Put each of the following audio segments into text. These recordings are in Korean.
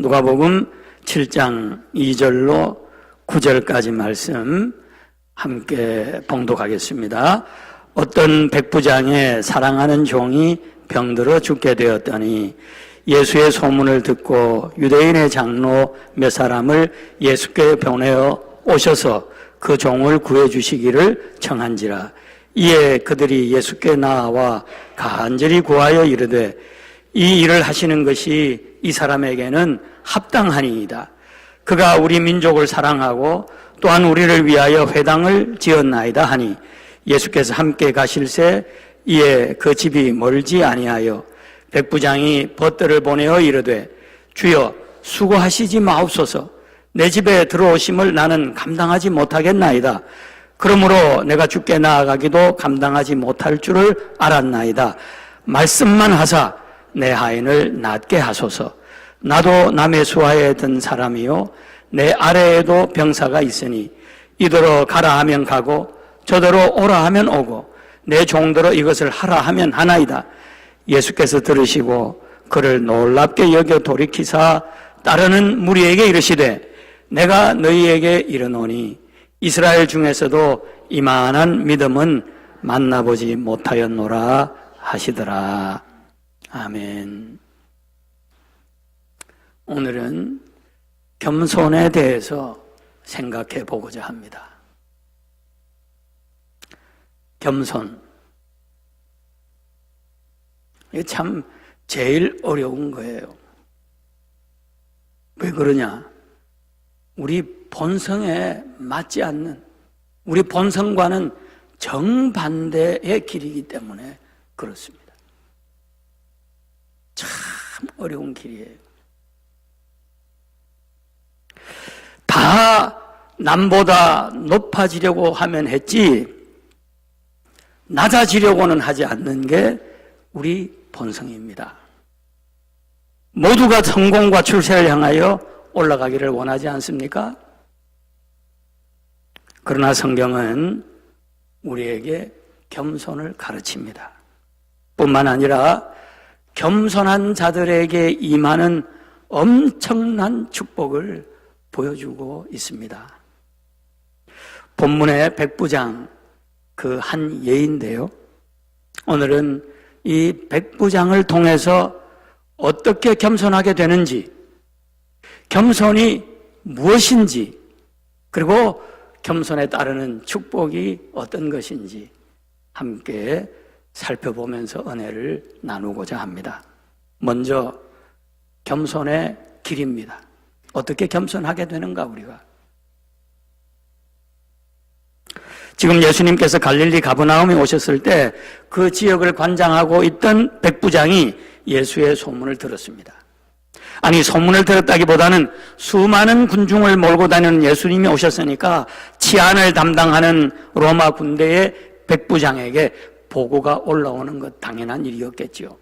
누가복음 7장 2절로 9절까지 말씀 함께 봉독하겠습니다. 어떤 백부장의 사랑하는 종이 병들어 죽게 되었더니 예수의 소문을 듣고 유대인의 장로 몇 사람을 예수께 보내어 오셔서 그 종을 구해 주시기를 청한지라 이에 그들이 예수께 나와 간절히 구하여 이르되 이 일을 하시는 것이 이 사람에게는 합당하니이다. 그가 우리 민족을 사랑하고 또한 우리를 위하여 회당을 지었나이다 하니 예수께서 함께 가실새 이에 그 집이 멀지 아니하여 백부장이 벗들을 보내어 이르되 주여 수고하시지 마옵소서 내 집에 들어오심을 나는 감당하지 못하겠나이다. 그러므로 내가 죽게 나아가기도 감당하지 못할 줄을 알았나이다. 말씀만 하사 내 하인을 낫게 하소서. 나도 남의 수하에 든 사람이요. 내 아래에도 병사가 있으니 이더러 가라 하면 가고 저더러 오라 하면 오고 내 종더러 이것을 하라 하면 하나이다. 예수께서 들으시고 그를 놀랍게 여겨 돌이키사 따르는 무리에게 이르시되 내가 너희에게 이르노니 이스라엘 중에서도 이만한 믿음은 만나보지 못하였노라 하시더라. 아멘. 오늘은 겸손에 대해서 생각해 보고자 합니다. 겸손. 이게 참 제일 어려운 거예요. 왜 그러냐? 우리 본성에 맞지 않는, 우리 본성과는 정반대의 길이기 때문에 그렇습니다. 참 어려운 길이에요. 다 남보다 높아지려고 하면 했지, 낮아지려고는 하지 않는 게 우리 본성입니다. 모두가 성공과 출세를 향하여 올라가기를 원하지 않습니까? 그러나 성경은 우리에게 겸손을 가르칩니다. 뿐만 아니라 겸손한 자들에게 임하는 엄청난 축복을 보여주고 있습니다. 본문의 백부장 그 한 예인데요. 오늘은 이 백부장을 통해서 어떻게 겸손하게 되는지, 겸손이 무엇인지, 그리고 겸손에 따르는 축복이 어떤 것인지 함께 살펴보면서 은혜를 나누고자 합니다. 먼저 겸손의 길입니다. 어떻게 겸손하게 되는가 우리가? 지금 예수님께서 갈릴리 가브나움에 오셨을 때 그 지역을 관장하고 있던 백부장이 예수의 소문을 들었습니다. 아니 소문을 들었다기보다는 수많은 군중을 몰고 다니는 예수님이 오셨으니까 치안을 담당하는 로마 군대의 백부장에게 보고가 올라오는 것 당연한 일이었겠지요.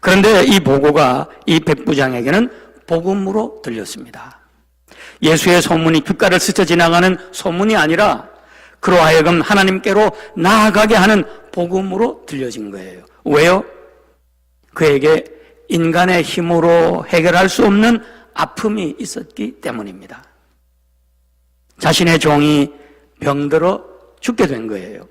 그런데 이 보고가 이 백부장에게는 복음으로 들렸습니다. 예수의 소문이 귓가를 스쳐 지나가는 소문이 아니라 그로 하여금 하나님께로 나아가게 하는 복음으로 들려진 거예요. 왜요? 그에게 인간의 힘으로 해결할 수 없는 아픔이 있었기 때문입니다. 자신의 종이 병들어 죽게 된 거예요.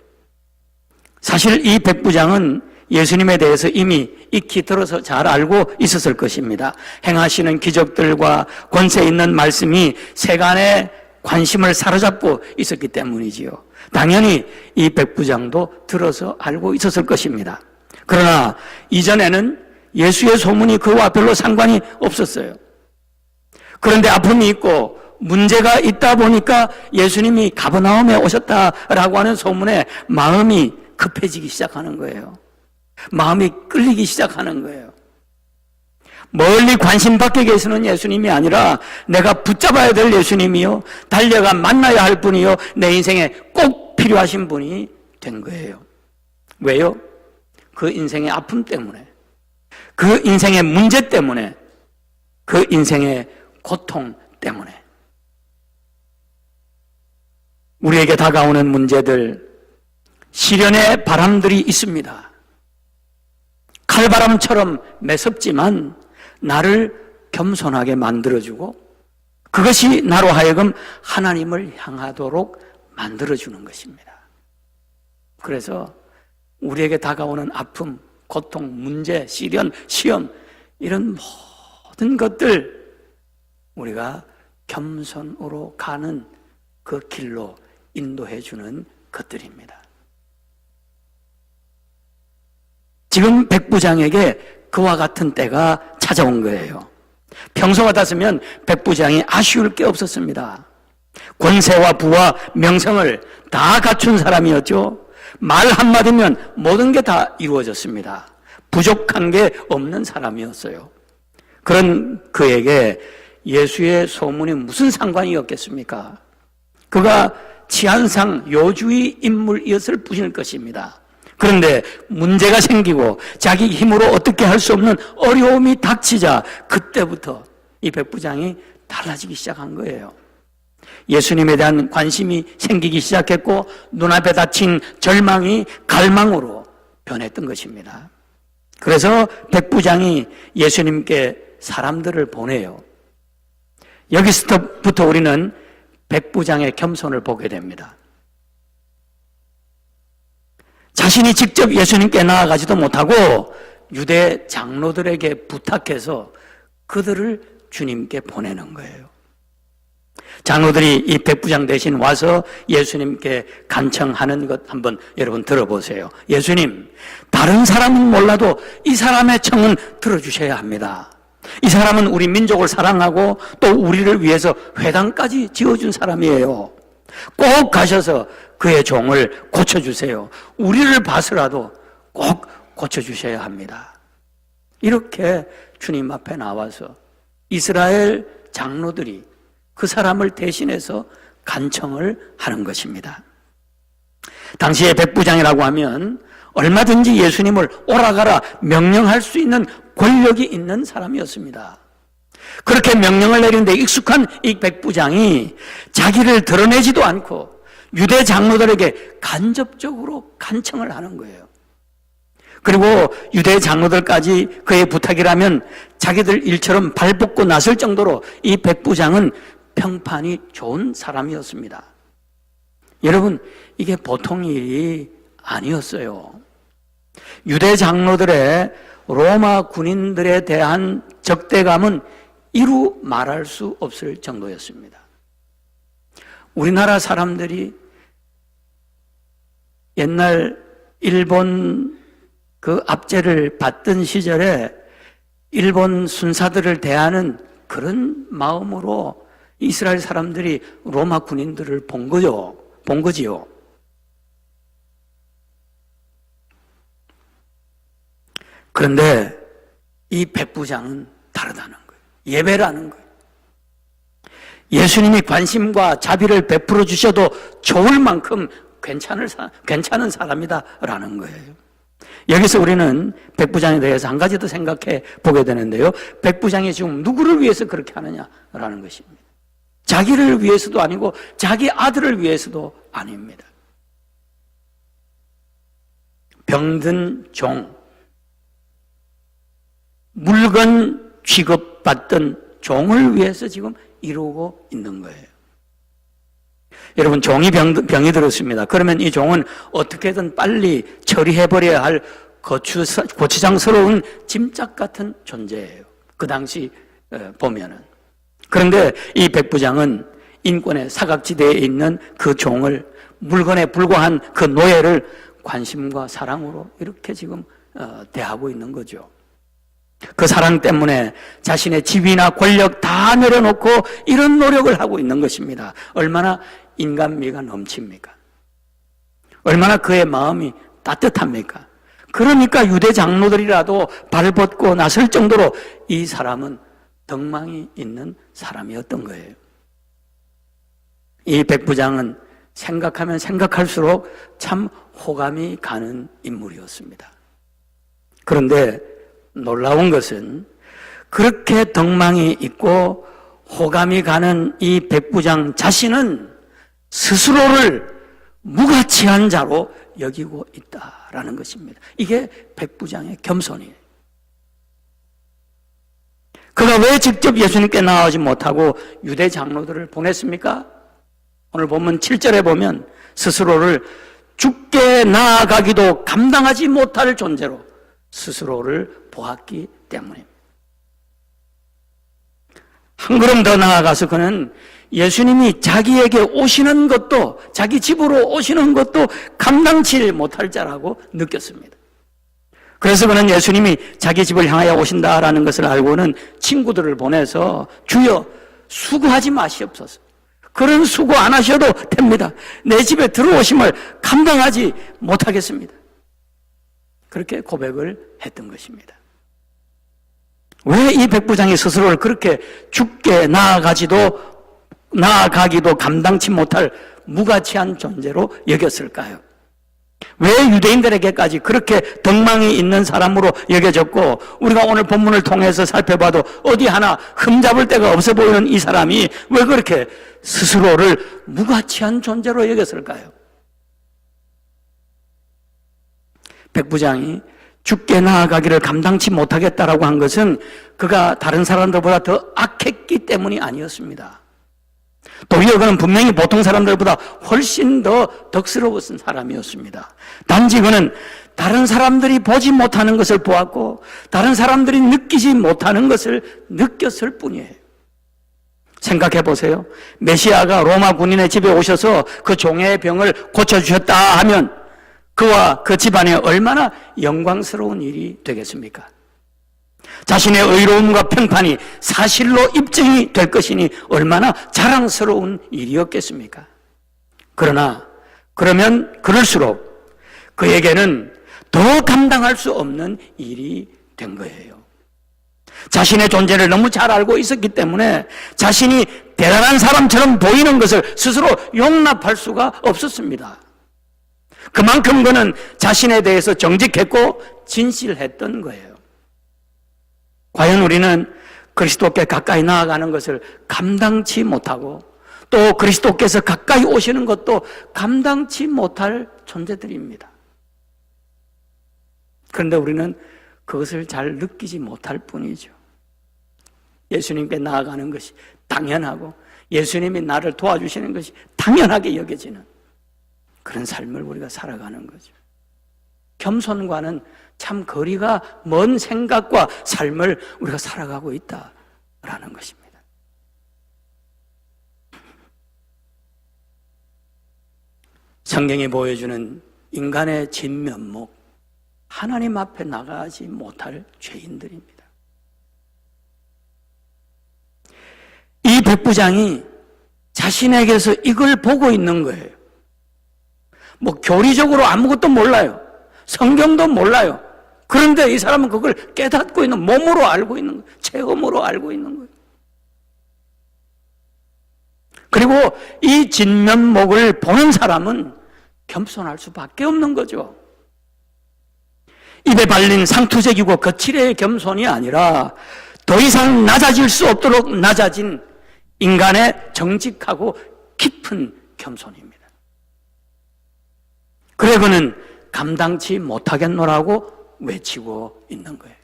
사실 이 백부장은 예수님에 대해서 이미 익히 들어서 잘 알고 있었을 것입니다. 행하시는 기적들과 권세 있는 말씀이 세간의 관심을 사로잡고 있었기 때문이지요. 당연히 이 백부장도 들어서 알고 있었을 것입니다. 그러나 이전에는 예수의 소문이 그와 별로 상관이 없었어요. 그런데 아픔이 있고 문제가 있다 보니까 예수님이 가버나움에 오셨다라고 하는 소문에 마음이 급해지기 시작하는 거예요. 마음이 끌리기 시작하는 거예요. 멀리 관심 받게 계시는 예수님이 아니라 내가 붙잡아야 될 예수님이요. 달려가 만나야 할 분이요. 내 인생에 꼭 필요하신 분이 된 거예요. 왜요? 그 인생의 아픔 때문에. 그 인생의 문제 때문에. 그 인생의 고통 때문에. 우리에게 다가오는 문제들, 시련의 바람들이 있습니다. 칼바람처럼 매섭지만 나를 겸손하게 만들어주고 그것이 나로 하여금 하나님을 향하도록 만들어주는 것입니다. 그래서 우리에게 다가오는 아픔, 고통, 문제, 시련, 시험, 이런 모든 것들 우리가 겸손으로 가는 그 길로 인도해 주는 것들입니다. 지금 백부장에게 그와 같은 때가 찾아온 거예요. 평소 같았으면 백부장이 아쉬울 게 없었습니다. 권세와 부와 명성을 다 갖춘 사람이었죠. 말 한마디면 모든 게 다 이루어졌습니다. 부족한 게 없는 사람이었어요. 그런 그에게 예수의 소문이 무슨 상관이었겠습니까? 그가 치안상 요주의 인물이었을 뿐일 것입니다. 그런데 문제가 생기고 자기 힘으로 어떻게 할 수 없는 어려움이 닥치자 그때부터 이 백부장이 달라지기 시작한 거예요. 예수님에 대한 관심이 생기기 시작했고 눈앞에 닥친 절망이 갈망으로 변했던 것입니다. 그래서 백부장이 예수님께 사람들을 보내요. 여기서부터 우리는 백부장의 겸손을 보게 됩니다. 자신이 직접 예수님께 나아가지도 못하고 유대 장로들에게 부탁해서 그들을 주님께 보내는 거예요. 장로들이 이 백부장 대신 와서 예수님께 간청하는 것 한번 여러분 들어보세요. 예수님, 다른 사람은 몰라도 이 사람의 청은 들어주셔야 합니다. 이 사람은 우리 민족을 사랑하고 또 우리를 위해서 회당까지 지어준 사람이에요. 꼭 가셔서 그의 종을 고쳐주세요. 우리를 봐서라도 꼭 고쳐주셔야 합니다. 이렇게 주님 앞에 나와서 이스라엘 장로들이 그 사람을 대신해서 간청을 하는 것입니다. 당시에 백부장이라고 하면 얼마든지 예수님을 오라가라 명령할 수 있는 권력이 있는 사람이었습니다. 그렇게 명령을 내리는데 익숙한 이 백부장이 자기를 드러내지도 않고 유대 장로들에게 간접적으로 간청을 하는 거예요. 그리고 유대 장로들까지 그의 부탁이라면 자기들 일처럼 발벗고 나설 정도로 이 백부장은 평판이 좋은 사람이었습니다. 여러분, 이게 보통 일이 아니었어요. 유대 장로들의 로마 군인들에 대한 적대감은 이루 말할 수 없을 정도였습니다. 우리나라 사람들이 옛날 일본 그 압제를 받던 시절에 일본 순사들을 대하는 그런 마음으로 이스라엘 사람들이 로마 군인들을 본 거죠. 본 거지요. 그런데 이 백부장은 다르다는 거예요. 예배라는 거예요. 예수님이 관심과 자비를 베풀어 주셔도 좋을 만큼 괜찮을 사, 괜찮은 사람이다라는 거예요. 여기서 우리는 백부장에 대해서 한 가지 더 생각해 보게 되는데요. 백부장이 지금 누구를 위해서 그렇게 하느냐라는 것입니다. 자기를 위해서도 아니고 자기 아들을 위해서도 아닙니다. 병든 종, 물건 취급받던 종을 위해서 지금 이루고 있는 거예요. 여러분, 종이 병, 병이 들었습니다. 그러면 이 종은 어떻게든 빨리 처리해버려야 할 고추, 고추장스러운 짐짝 같은 존재예요. 그 당시 보면은. 그런데 이 백부장은 인권의 사각지대에 있는 그 종을 물건에 불과한 그 노예를 관심과 사랑으로 이렇게 지금 어, 대하고 있는 거죠. 그 사랑 때문에 자신의 지위나 권력 다 내려놓고 이런 노력을 하고 있는 것입니다. 얼마나 인간미가 넘칩니까? 얼마나 그의 마음이 따뜻합니까? 그러니까 유대 장로들이라도 발벗고 나설 정도로 이 사람은 덕망이 있는 사람이었던 거예요. 이 백부장은 생각하면 생각할수록 참 호감이 가는 인물이었습니다. 그런데 놀라운 것은 그렇게 덕망이 있고 호감이 가는 이 백부장 자신은 스스로를 무가치한 자로 여기고 있다라는 것입니다. 이게 백부장의 겸손이에요. 그가 왜 직접 예수님께 나아오지 못하고 유대 장로들을 보냈습니까? 오늘 보면 7절에 보면 스스로를 죽게 나아가기도 감당하지 못할 존재로 스스로를 보았기 때문입니다. 한 걸음 더 나아가서 그는 예수님이 자기에게 오시는 것도 자기 집으로 오시는 것도 감당치 못할 자라고 느꼈습니다. 그래서 그는 예수님이 자기 집을 향하여 오신다라는 것을 알고는 친구들을 보내서 주여 수고하지 마시옵소서. 그런 수고 안 하셔도 됩니다. 내 집에 들어오심을 감당하지 못하겠습니다. 그렇게 고백을 했던 것입니다. 왜 이 백부장이 스스로를 그렇게 죽게 나아가지도 나아가기도 감당치 못할 무가치한 존재로 여겼을까요? 왜 유대인들에게까지 그렇게 덕망이 있는 사람으로 여겨졌고 우리가 오늘 본문을 통해서 살펴봐도 어디 하나 흠잡을 데가 없어 보이는 이 사람이 왜 그렇게 스스로를 무가치한 존재로 여겼을까요? 백부장이 죽게 나아가기를 감당치 못하겠다라고 한 것은 그가 다른 사람들보다 더 악했기 때문이 아니었습니다. 도리어 그는 분명히 보통 사람들보다 훨씬 더 덕스러웠던 사람이었습니다. 단지 그는 다른 사람들이 보지 못하는 것을 보았고 다른 사람들이 느끼지 못하는 것을 느꼈을 뿐이에요. 생각해 보세요. 메시아가 로마 군인의 집에 오셔서 그 종의 병을 고쳐주셨다 하면 그와 그 집안에 얼마나 영광스러운 일이 되겠습니까? 자신의 의로움과 평판이 사실로 입증이 될 것이니 얼마나 자랑스러운 일이었겠습니까? 그러나 그러면 그럴수록 그에게는 더 감당할 수 없는 일이 된 거예요. 자신의 존재를 너무 잘 알고 있었기 때문에 자신이 대단한 사람처럼 보이는 것을 스스로 용납할 수가 없었습니다. 그만큼 그는 자신에 대해서 정직했고 진실했던 거예요. 과연 우리는 그리스도께 가까이 나아가는 것을 감당치 못하고 또 그리스도께서 가까이 오시는 것도 감당치 못할 존재들입니다. 그런데 우리는 그것을 잘 느끼지 못할 뿐이죠. 예수님께 나아가는 것이 당연하고 예수님이 나를 도와주시는 것이 당연하게 여겨지는 그런 삶을 우리가 살아가는 거죠. 겸손과는 참 거리가 먼 생각과 삶을 우리가 살아가고 있다라는 것입니다. 성경이 보여주는 인간의 진면목, 하나님 앞에 나가지 못할 죄인들입니다. 이 백부장이 자신에게서 이걸 보고 있는 거예요. 뭐 교리적으로 아무것도 몰라요. 성경도 몰라요. 그런데 이 사람은 그걸 깨닫고 있는 몸으로 알고 있는 거예요. 체험으로 알고 있는 거예요. 그리고 이 진면목을 보는 사람은 겸손할 수밖에 없는 거죠. 입에 발린 상투적이고 거칠의 겸손이 아니라 더 이상 낮아질 수 없도록 낮아진 인간의 정직하고 깊은 겸손입니다. 그래 그는 감당치 못하겠노라고 외치고 있는 거예요.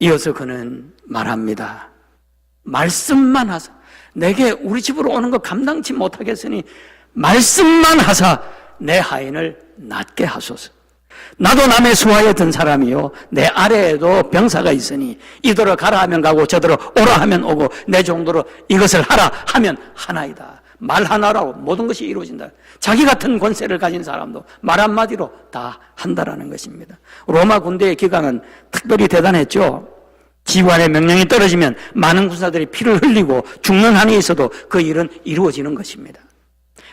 이어서 그는 말합니다. 말씀만 하사. 내게 우리 집으로 오는 거 감당치 못하겠으니 말씀만 하사 내 하인을 낫게 하소서. 나도 남의 수하에 든 사람이요. 내 아래에도 병사가 있으니 이더러 가라 하면 가고 저더러 오라 하면 오고 내 정도로 이것을 하라 하면 하나이다. 말 하나로 모든 것이 이루어진다. 자기 같은 권세를 가진 사람도 말 한마디로 다 한다라는 것입니다. 로마 군대의 기강은 특별히 대단했죠. 지휘관의 명령이 떨어지면 많은 군사들이 피를 흘리고 죽는 한이 있어도 그 일은 이루어지는 것입니다.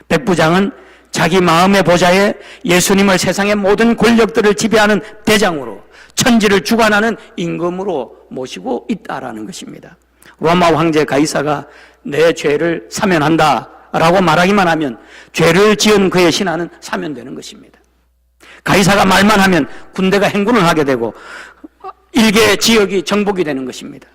백부장은 자기 마음의 보좌에 예수님을 세상의 모든 권력들을 지배하는 대장으로 천지를 주관하는 임금으로 모시고 있다라는 것입니다. 로마 황제 가이사가 내 죄를 사면한다 라고 말하기만 하면 죄를 지은 그의 신하는 사면되는 것입니다. 가이사가 말만 하면 군대가 행군을 하게 되고 일개 지역이 정복이 되는 것입니다.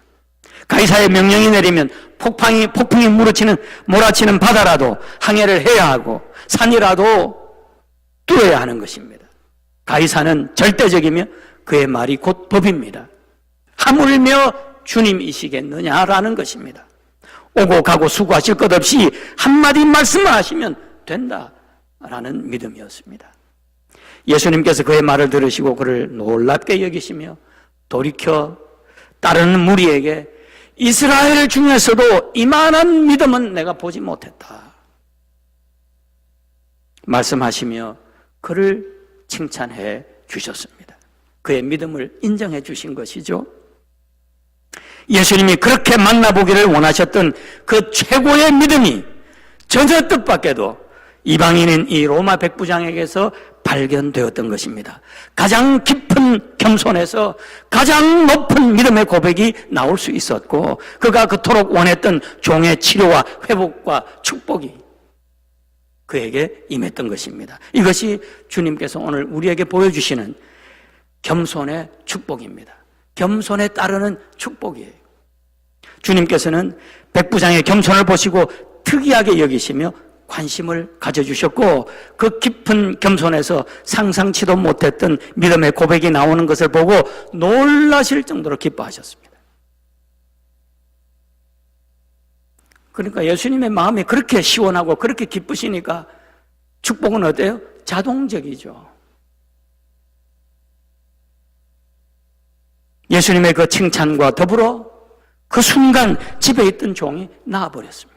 가이사의 명령이 내리면 폭풍이 폭풍이 무르치는 몰아치는 바다라도 항해를 해야 하고 산이라도 뚫어야 하는 것입니다. 가이사는 절대적이며 그의 말이 곧 법입니다. 하물며 주님이시겠느냐라는 것입니다. 오고 가고 수고하실 것 없이 한마디 말씀만 하시면 된다라는 믿음이었습니다. 예수님께서 그의 말을 들으시고 그를 놀랍게 여기시며 돌이켜 따르는 무리에게 이스라엘 중에서도 이만한 믿음은 내가 보지 못했다. 말씀하시며 그를 칭찬해 주셨습니다. 그의 믿음을 인정해 주신 것이죠. 예수님이 그렇게 만나보기를 원하셨던 그 최고의 믿음이 전혀 뜻밖에도 이방인인 이 로마 백부장에게서 발견되었던 것입니다. 가장 깊은 겸손에서 가장 높은 믿음의 고백이 나올 수 있었고 그가 그토록 원했던 종의 치료와 회복과 축복이 그에게 임했던 것입니다. 이것이 주님께서 오늘 우리에게 보여주시는 겸손의 축복입니다. 겸손에 따르는 축복이에요. 주님께서는 백부장의 겸손을 보시고 특이하게 여기시며 관심을 가져주셨고 그 깊은 겸손에서 상상치도 못했던 믿음의 고백이 나오는 것을 보고 놀라실 정도로 기뻐하셨습니다. 그러니까 예수님의 마음이 그렇게 시원하고 그렇게 기쁘시니까 축복은 어때요? 자동적이죠. 예수님의 그 칭찬과 더불어 그 순간 집에 있던 종이 나와버렸습니다.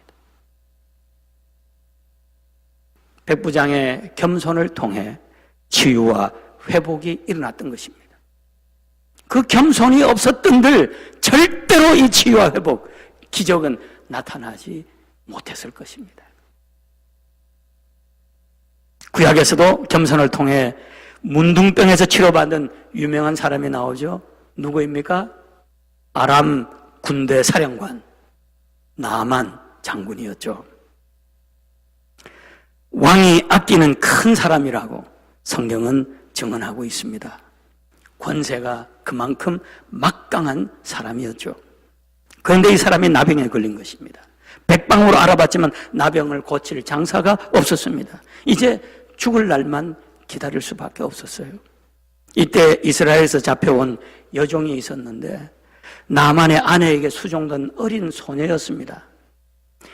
백부장의 겸손을 통해 치유와 회복이 일어났던 것입니다. 그 겸손이 없었던들 절대로 이 치유와 회복, 기적은 나타나지 못했을 것입니다. 구약에서도 겸손을 통해 문둥병에서 치료받은 유명한 사람이 나오죠. 누구입니까? 아람 군대 사령관 나만 장군이었죠. 왕이 아끼는 큰 사람이라고 성경은 증언하고 있습니다. 권세가 그만큼 막강한 사람이었죠. 그런데 이 사람이 나병에 걸린 것입니다. 백방으로 알아봤지만 나병을 고칠 장사가 없었습니다. 이제 죽을 날만 기다릴 수밖에 없었어요. 이때 이스라엘에서 잡혀온 여종이 있었는데 나만의 아내에게 수종된 어린 소녀였습니다.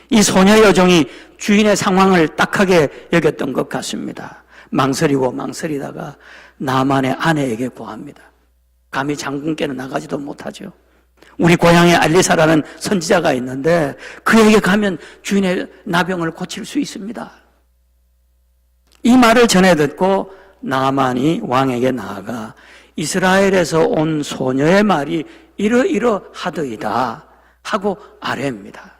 이 소녀 여종이 주인의 상황을 딱하게 여겼던 것 같습니다. 망설이고 망설이다가 나만의 아내에게 구합니다. 감히 장군께는 나가지도 못하죠. 우리 고향에 알리사라는 선지자가 있는데 그에게 가면 주인의 나병을 고칠 수 있습니다. 이 말을 전해 듣고 나만이 왕에게 나아가 이스라엘에서 온 소녀의 말이 이러이러 하더이다 하고 아뢰입니다.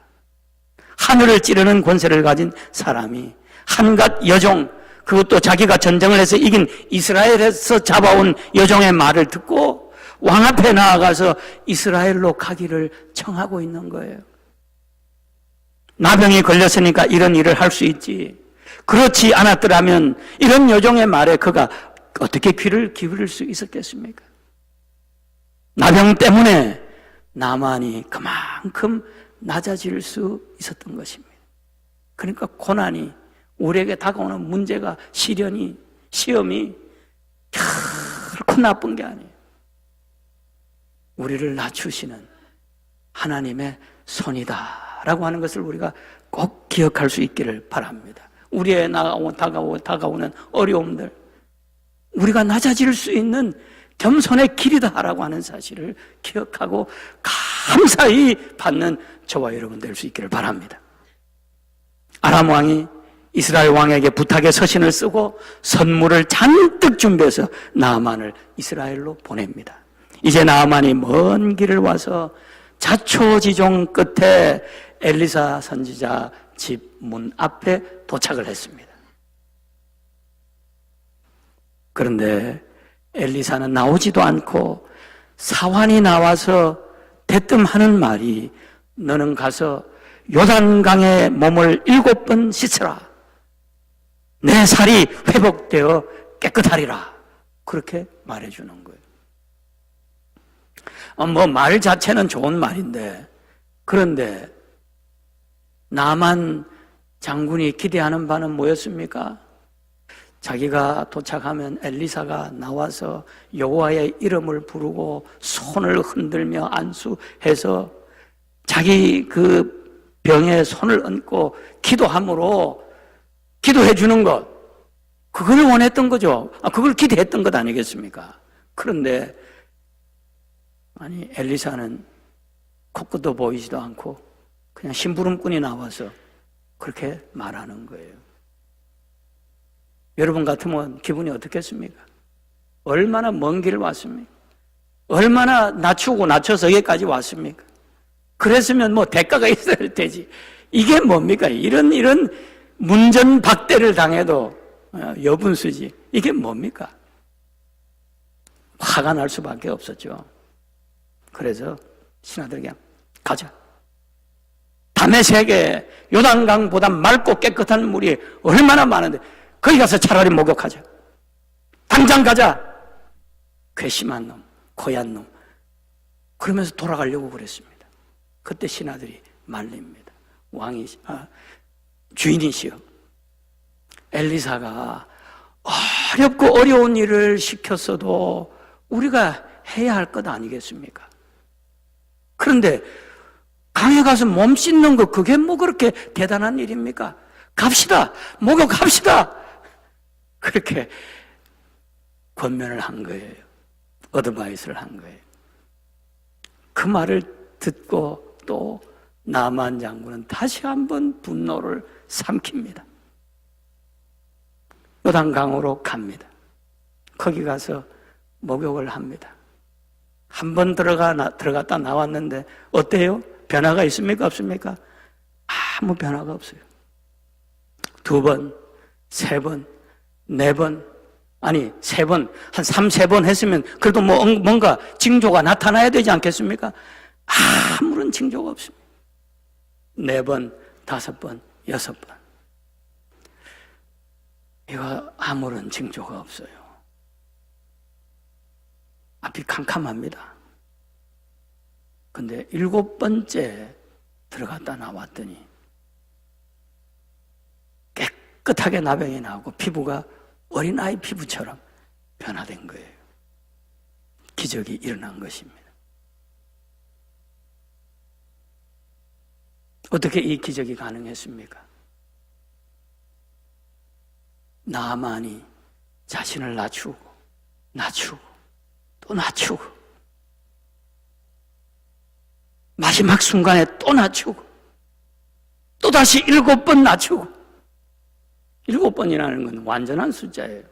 하늘을 찌르는 권세를 가진 사람이 한갓 여종 그것도 자기가 전쟁을 해서 이긴 이스라엘에서 잡아온 여종의 말을 듣고 왕 앞에 나아가서 이스라엘로 가기를 청하고 있는 거예요. 나병이 걸렸으니까 이런 일을 할 수 있지. 그렇지 않았더라면 이런 여종의 말에 그가 어떻게 귀를 기울일 수 있었겠습니까? 나병 때문에 나만이 그만큼 낮아질 수 있었던 것입니다. 그러니까 고난이 우리에게 다가오는 문제가 시련이 시험이 결코 나쁜 게 아니에요. 우리를 낮추시는 하나님의 손이다라고 하는 것을 우리가 꼭 기억할 수 있기를 바랍니다. 우리의 나가오, 다가오, 다가오는 어려움들, 우리가 낮아질 수 있는 겸손의 길이다라고 하는 사실을 기억하고 감사히 받는 저와 여러분 될 수 있기를 바랍니다. 아람 왕이 이스라엘 왕에게 부탁의 서신을 쓰고 선물을 잔뜩 준비해서 나아만을 이스라엘로 보냅니다. 이제 나아만이 먼 길을 와서 자초지종 끝에 엘리사 선지자 집 문 앞에 도착을 했습니다. 그런데 엘리사는 나오지도 않고 사환이 나와서 대뜸 하는 말이 너는 가서 요단강에 몸을 일곱 번 씻으라. 내 살이 회복되어 깨끗하리라. 그렇게 말해주는 거예요. 어, 뭐말 자체는 좋은 말인데 그런데 나만 장군이 기대하는 바는 뭐였습니까? 자기가 도착하면 엘리사가 나와서 여호와의 이름을 부르고 손을 흔들며 안수해서 자기 그 병에 손을 얹고 기도함으로 기도해 주는 것 그걸 원했던 거죠. 아, 그걸 기대했던 것 아니겠습니까? 그런데 아니 엘리사는 코끝도 보이지도 않고 그냥 심부름꾼이 나와서 그렇게 말하는 거예요. 여러분 같으면 기분이 어떻겠습니까? 얼마나 먼 길을 왔습니까? 얼마나 낮추고 낮춰서 여기까지 왔습니까? 그랬으면 뭐 대가가 있어야 할 테지. 이게 뭡니까? 이런, 이런 문전박대를 당해도 어, 여분수지. 이게 뭡니까? 화가 날 수밖에 없었죠. 그래서 신하들에게 가자. 담에색에 요단강보다 맑고 깨끗한 물이 얼마나 많은데 거기 가서 차라리 목욕하자. 당장 가자. 괘씸한 놈, 고얀 놈. 그러면서 돌아가려고 그랬습니다. 그때 신하들이 말립니다. 왕이 아, 주인이시여. 엘리사가 어렵고 어려운 일을 시켰어도 우리가 해야 할 것 아니겠습니까? 그런데 강에 가서 몸 씻는 거 그게 뭐 그렇게 대단한 일입니까? 갑시다. 목욕합시다. 그렇게 권면을 한 거예요. 어드바이스를 한 거예요. 그 말을 듣고 또 나만 장군은 다시 한번 분노를 삼킵니다. 요단강으로 갑니다. 거기 가서 목욕을 합니다. 한 번 들어가, 나, 들어갔다 나왔는데, 어때요? 변화가 있습니까? 없습니까? 아무 변화가 없어요. 두 번, 세 번, 네 번, 아니, 세 번, 한 삼, 세번 했으면 그래도 뭐, 뭔가 징조가 나타나야 되지 않겠습니까? 아무런 징조가 없습니다. 네 번, 다섯 번, 여섯 번. 이거 아무런 징조가 없어요. 앞이 캄캄합니다. 근데 일곱 번째 들어갔다 나왔더니 깨끗하게 나병이 나오고 피부가 어린아이 피부처럼 변화된 거예요. 기적이 일어난 것입니다. 어떻게 이 기적이 가능했습니까? 나만이 자신을 낮추고, 낮추고, 또 낮추고, 마지막 순간에 또 낮추고, 또 다시 일곱 번 낮추고, 일곱 번이라는 건 완전한 숫자예요.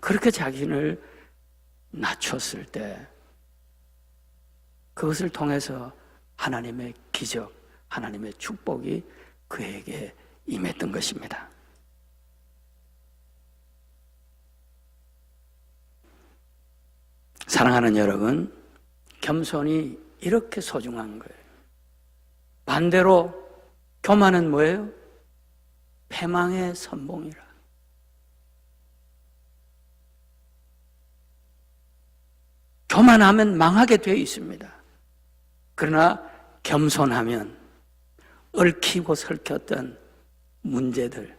그렇게 자신을 낮췄을 때, 그것을 통해서 하나님의 기적, 하나님의 축복이 그에게 임했던 것입니다. 사랑하는 여러분, 겸손이 이렇게 소중한 거예요. 반대로 교만은 뭐예요? 패망의 선봉이라. 교만하면 망하게 되어 있습니다. 그러나 겸손하면 얽히고 설켰던 문제들,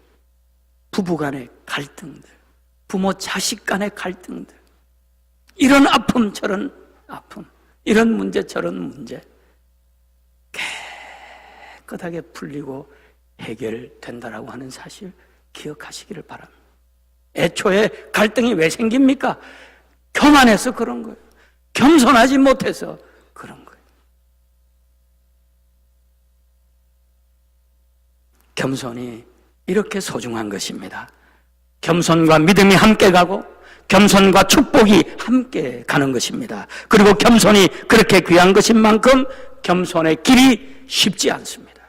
부부 간의 갈등들, 부모 자식 간의 갈등들, 이런 아픔, 저런 아픔, 이런 문제, 저런 문제, 깨끗하게 풀리고 해결된다라고 하는 사실 기억하시기를 바랍니다. 애초에 갈등이 왜 생깁니까? 교만해서 그런 거예요. 겸손하지 못해서 그런 거예요. 겸손이 이렇게 소중한 것입니다. 겸손과 믿음이 함께 가고 겸손과 축복이 함께 가는 것입니다. 그리고 겸손이 그렇게 귀한 것인 만큼 겸손의 길이 쉽지 않습니다.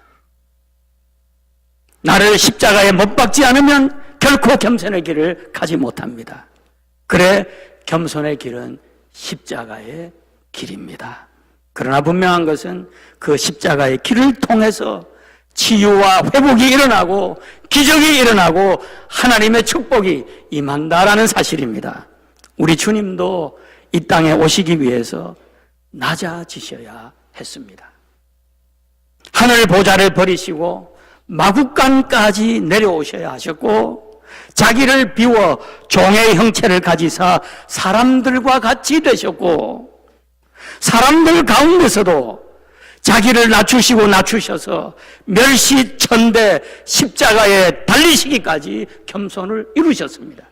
나를 십자가에 못 박지 않으면 결코 겸손의 길을 가지 못합니다. 그래 겸손의 길은 십자가의 길입니다. 그러나 분명한 것은 그 십자가의 길을 통해서 치유와 회복이 일어나고 기적이 일어나고 하나님의 축복이 임한다라는 사실입니다. 우리 주님도 이 땅에 오시기 위해서 낮아지셔야 했습니다. 하늘 보좌를 버리시고 마국간까지 내려오셔야 하셨고 자기를 비워 종의 형체를 가지사 사람들과 같이 되셨고 사람들 가운데서도 자기를 낮추시고 낮추셔서 멸시천대 십자가에 달리시기까지 겸손을 이루셨습니다.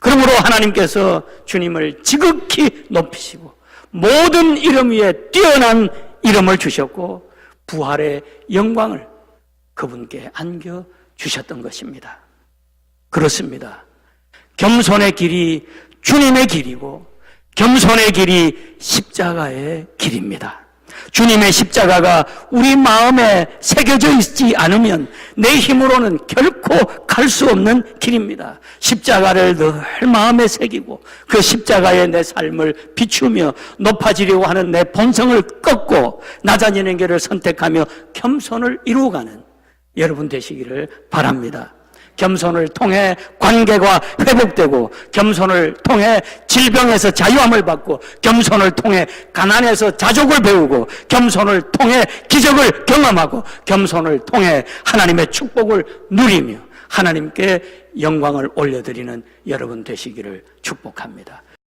그러므로 하나님께서 주님을 지극히 높이시고 모든 이름 위에 뛰어난 이름을 주셨고 부활의 영광을 그분께 안겨 주셨던 것입니다. 그렇습니다. 겸손의 길이 주님의 길이고 겸손의 길이 십자가의 길입니다. 주님의 십자가가 우리 마음에 새겨져 있지 않으면 내 힘으로는 결코 갈 수 없는 길입니다. 십자가를 늘 마음에 새기고 그 십자가에 내 삶을 비추며 높아지려고 하는 내 본성을 꺾고 낮아지는 길을 선택하며 겸손을 이루어가는 여러분 되시기를 바랍니다. 겸손을 통해 관계가 회복되고 겸손을 통해 질병에서 자유함을 받고 겸손을 통해 가난에서 자족을 배우고 겸손을 통해 기적을 경험하고 겸손을 통해 하나님의 축복을 누리며 하나님께 영광을 올려드리는 여러분 되시기를 축복합니다.